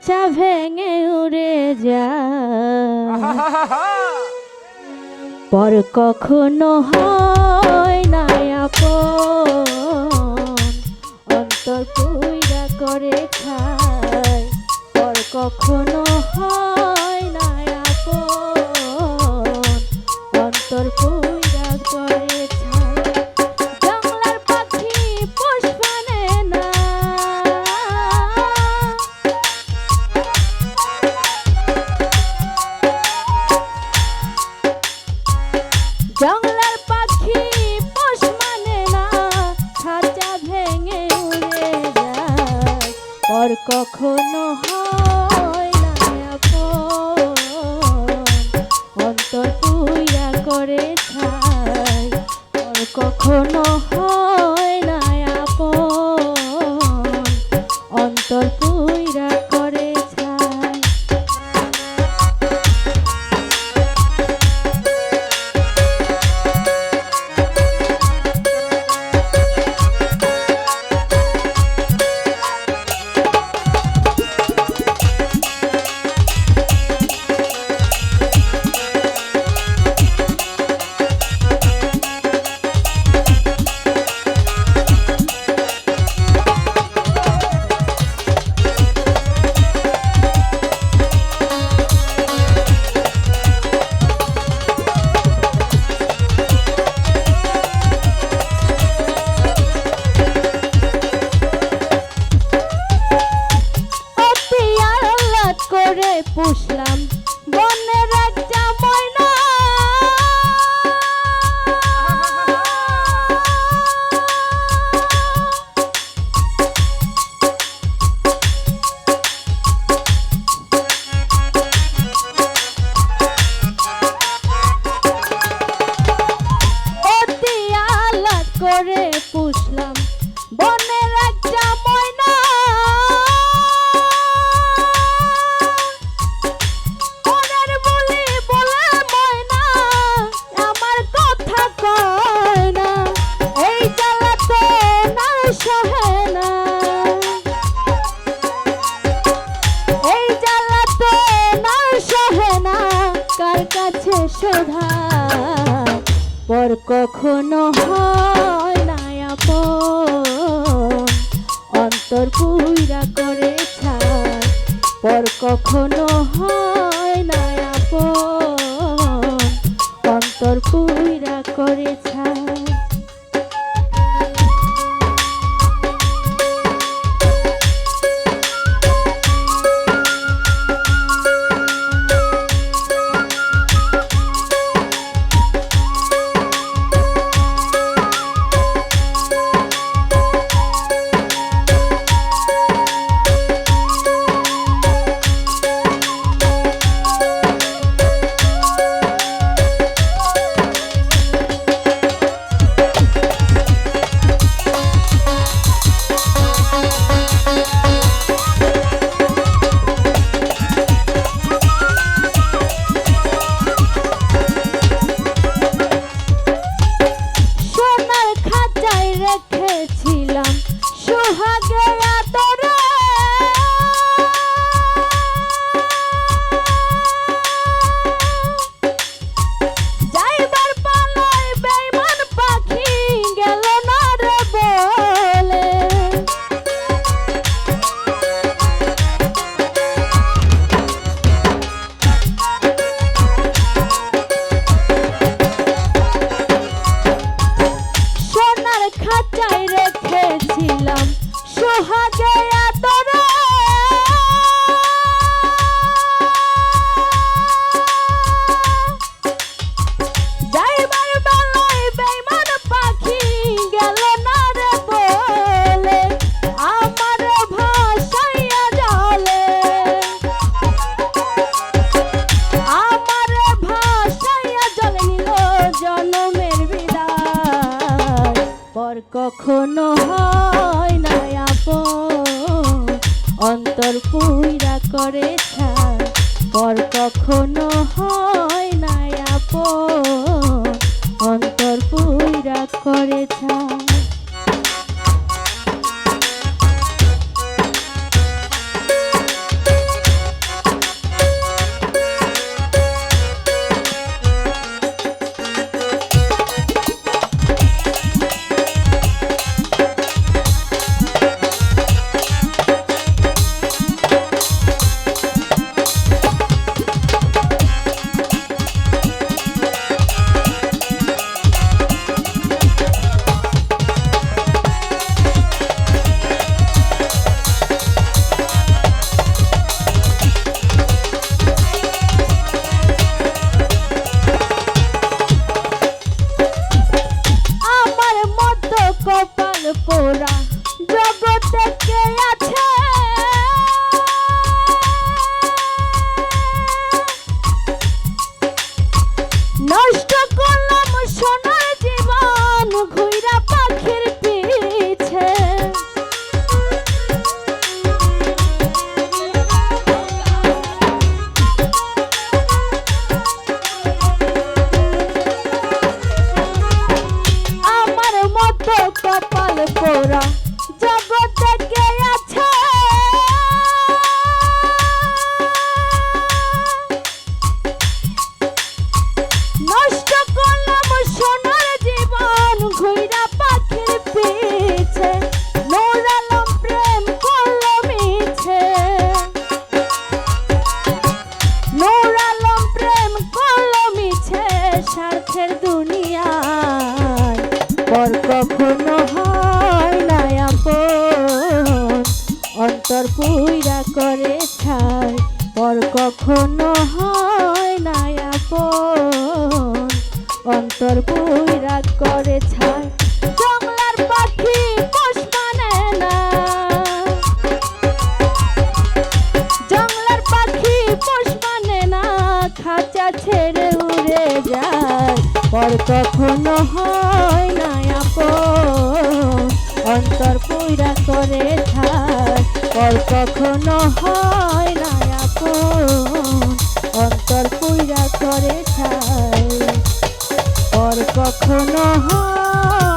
খাঁচা ভেঙে উড়ে যা পর কখনো হয় না আপন। অন্তর পুইরা করে খায়। পর কখনো হয় কখনো হয় না অন্তর পুইয়া করে খায় কখনো হয় কাছে শোধা পর কখনো হয় না আপন। অন্তর পুইরা করে ছাড়। পর কখনো হয় না আপন। অন্তর পুইরা করে ছাড়। করে ছাড় পর কখন কপাল পোড়া জগৎ থেকে পোড়া জগতে আছে। নষ্ট করলাম সোনার জীবন ঘুইরা পাখির পিছে। নোরালাম পর কখনো অন্তর পুইরা করে ছাই, পর কখনো হয় না আপন। অন্তর পুইরা করে ছাই জংলার পাখি পোষ মানে না। জংলার পাখি পোষ মানে না, খাঁচা ছেড়ে উড়ে যায়, পর কখনো হয় না আপন। অন্তর পুইরা করে ছায় পর কখনো হয় না আপন অন্তর পুইরা করে ছায় পর কখনো হয়